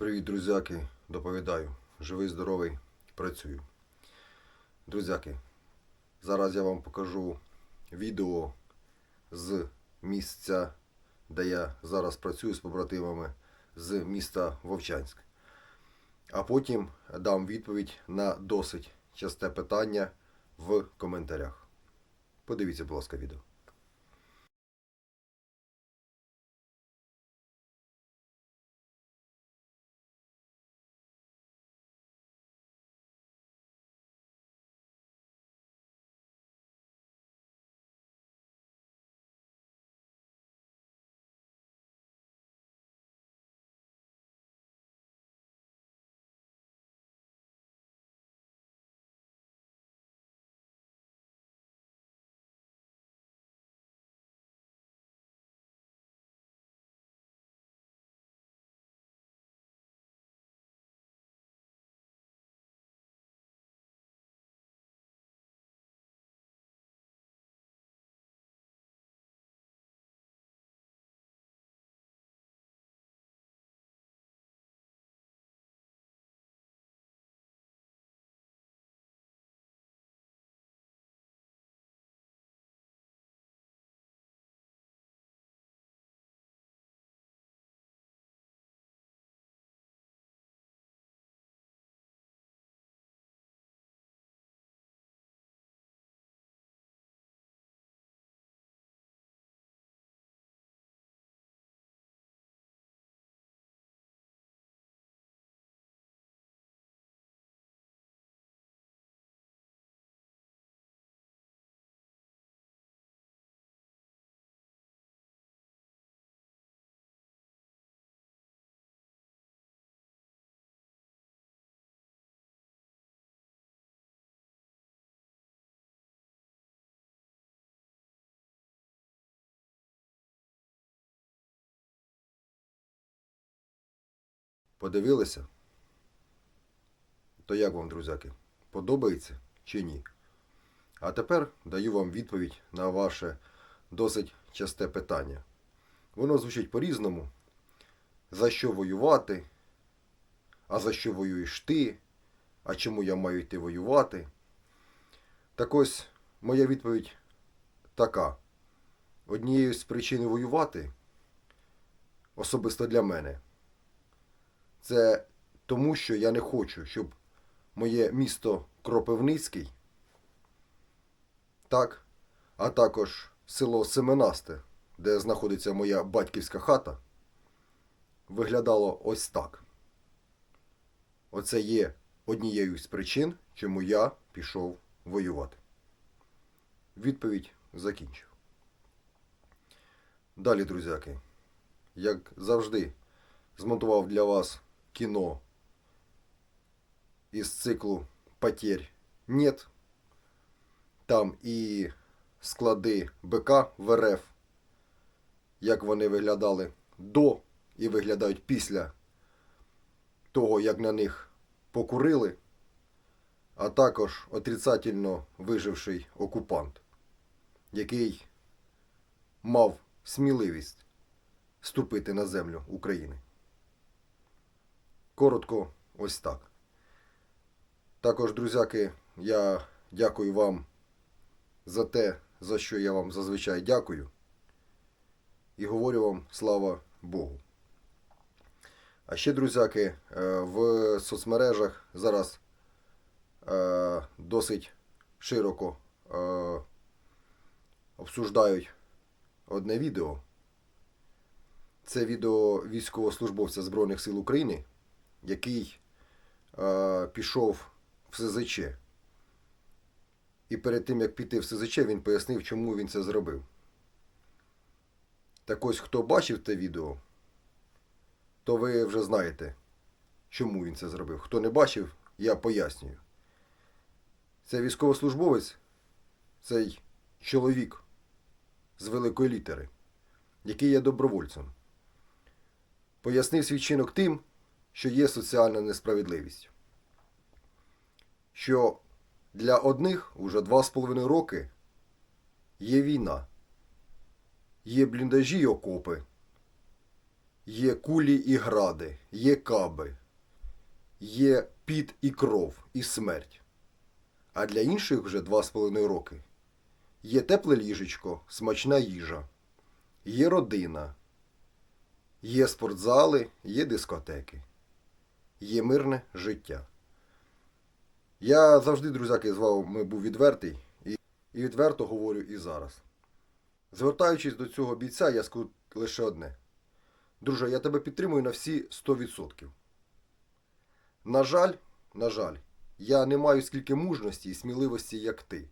Привіт, друзяки. Доповідаю. Живий, здоровий, працюю. Друзяки, зараз я вам покажу відео з місця, де я зараз працюю з побратимами з міста Вовчанськ. А потім дам відповідь на досить часте питання в коментарях. Подивіться, будь ласка, відео. Подивилися? То як вам, друзяки? Подобається чи ні? А тепер даю вам відповідь на ваше досить часте питання. Воно звучить по-різному. За що воювати? А за що воюєш ти? А чому я маю йти воювати? Так ось моя відповідь така. Однією з причин воювати особисто для мене. Це тому, що я не хочу, щоб моє місто Кропивницький, так, а також село Семенасте, де знаходиться моя батьківська хата, виглядало ось так. Оце є однією з причин, чому я пішов воювати. Відповідь закінчив. Далі, друзяки, як завжди, змонтував для вас кіно із циклу Потерь нет. Там і склади БК в РФ, як вони виглядали до і виглядають після того, як на них покурили, а також отрицательно виживший окупант, який мав сміливість ступити на землю України. Коротко, ось так. Також, друзяки, я дякую вам за те, за що я вам зазвичай дякую. І говорю вам слава Богу. А ще, друзяки, е, в соцмережах зараз е, досить широко е, обсуждають одне відео. Це відео військовослужбовця Збройних сил України, який е, пішов в СЗЧ. І перед тим, як піти в СЗЧ, він пояснив, чому він це зробив. Так ось, хто бачив те відео, то ви вже знаєте, чому він це зробив. Хто не бачив, я пояснюю. Це військовослужбовець, цей чоловік з великої літери, який є добровольцем пояснив свій чинок тим, що є соціальна несправедливість. Що для одних уже два з половиною роки є війна, є бліндажі й окопи, є кулі і гради, є каби, є піт і кров, і смерть. А для інших вже два з половиною роки є тепле ліжечко, смачна їжа, є родина, є спортзали, є дискотеки, є мирне життя. Я завжди, друзяки, з вами був відвертий і, відверто говорю і зараз. Звертаючись до цього бійця, я скажу лише одне. Друже, я тебе підтримую на всі 100%. На жаль, на жаль, я не маю скільки мужності і сміливості, як ти.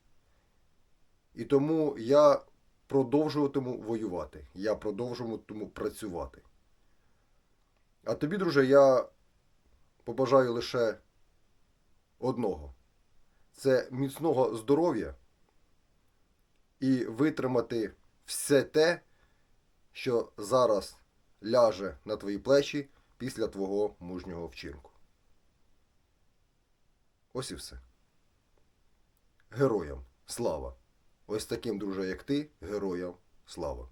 І тому я продовжуватиму воювати. Я продовжуватиму працювати. А тобі, друже, я побажаю лише одного: це міцного здоров'я і витримати все те, що зараз ляже на твої плечі після твого мужнього вчинку. Ось і все. Героям слава! Ось таким, друже, як ти, героям слава!